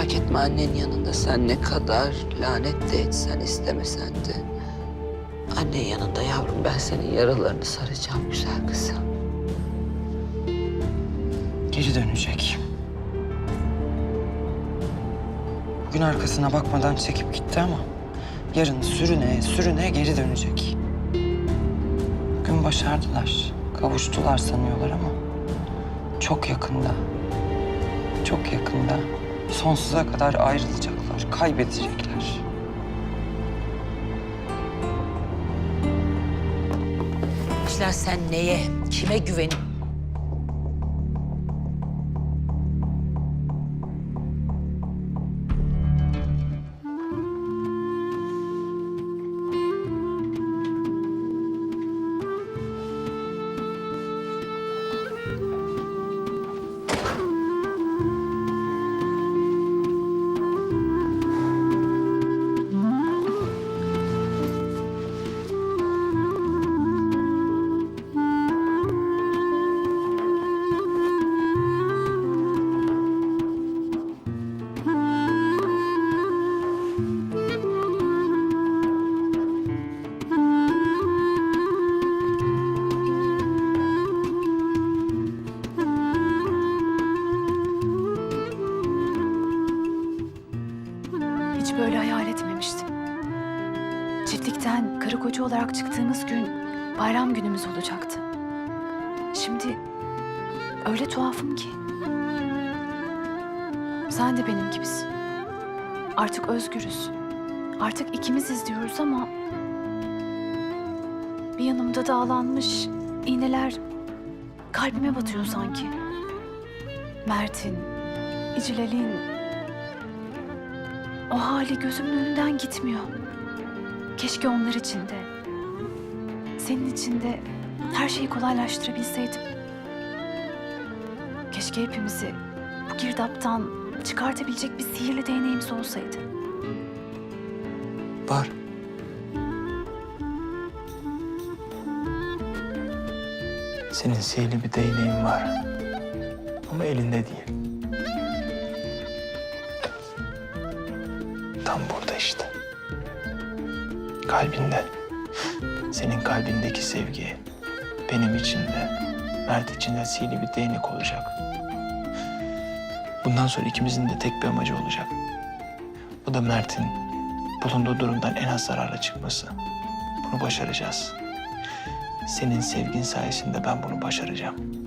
etme annen yanında sen ne kadar lanet de etsen istemesen de. Annen yanında yavrum ben senin yaralarını saracağım güzel kızım. Geri dönecek. Bugün arkasına bakmadan çekip gitti ama yarın sürüne sürüne geri dönecek. Bugün başardılar. Kavuştular sanıyorlar ama çok yakında. Çok yakında sonsuza kadar ayrılacaklar, kaybedecekler. İşler sen neye, kime güvenip Hiç böyle hayal etmemiştim. Çiftlikten karı koca olarak çıktığımız gün bayram günümüz olacaktı. Şimdi öyle tuhafım ki. Sen de benim gibisin. Artık özgürüz. Artık ikimiz izliyoruz ama... Bir yanımda dağlanmış iğneler kalbime batıyor sanki. Mert'in, İcilal'in, o hali gözümün önünden gitmiyor. Keşke onlar için de, senin için de her şeyi kolaylaştırabilseydim. Keşke hepimizi bu girdaptan çıkartabilecek bir sihirli değneğimiz olsaydı. Var. Senin sihirli bir değneğin var. Ama elinde değil. Burada işte. Kalbinde. Senin kalbindeki sevgi benim için de, Mert için sihirli bir değnek olacak. Bundan sonra ikimizin de tek bir amacı olacak. Bu da Mert'in bulunduğu durumdan en az zararla çıkması. Bunu başaracağız. Senin sevgin sayesinde ben bunu başaracağım.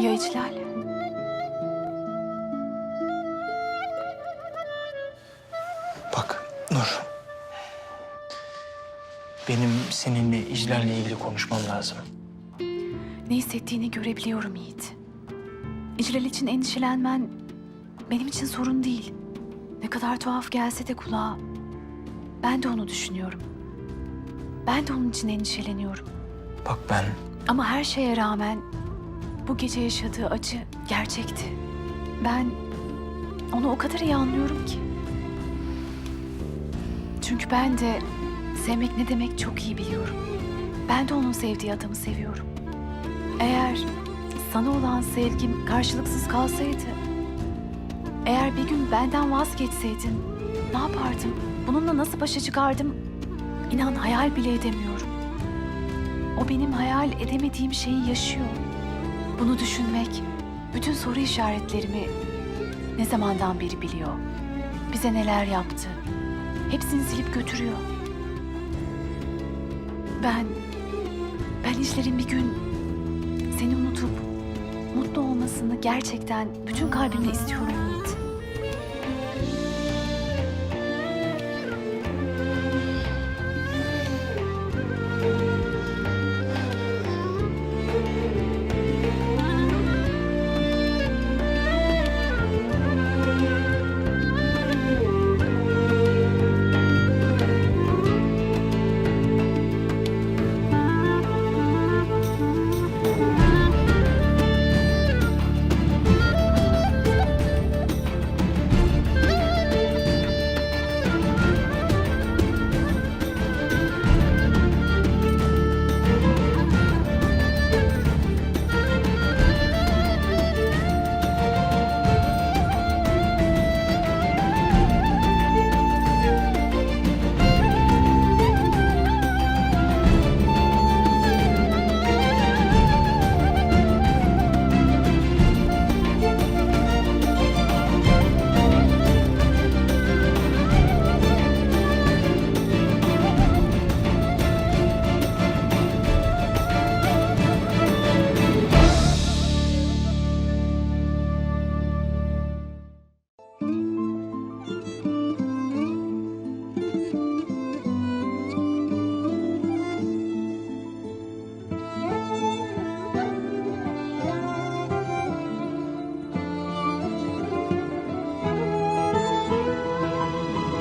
Ya İclal? Bak Nur. Benim seninle İclal'le ilgili konuşmam lazım. Ne hissettiğini görebiliyorum Yiğit. İclal için endişelenmen benim için sorun değil. Ne kadar tuhaf gelse de kulağa. Ben de onu düşünüyorum. Ben de onun için endişeleniyorum. Bak ben Ama her şeye rağmen bu gece yaşadığı acı gerçekti. Ben onu o kadar iyi anlıyorum ki. Çünkü ben de sevmek ne demek çok iyi biliyorum. Ben de onun sevdiği adamı seviyorum. Eğer sana olan sevgim karşılıksız kalsaydı, eğer bir gün benden vazgeçseydin ne yapardım? Bununla nasıl başa çıkardım? İnan hayal bile edemiyorum. O benim hayal edemediğim şeyi yaşıyor. Bunu düşünmek bütün soru işaretlerimi ne zamandan beri biliyor. Bize neler yaptı. Hepsini silip götürüyor. Ben, ben işlerin bir gün seni unutup mutlu olmasını gerçekten bütün kalbimle istiyorum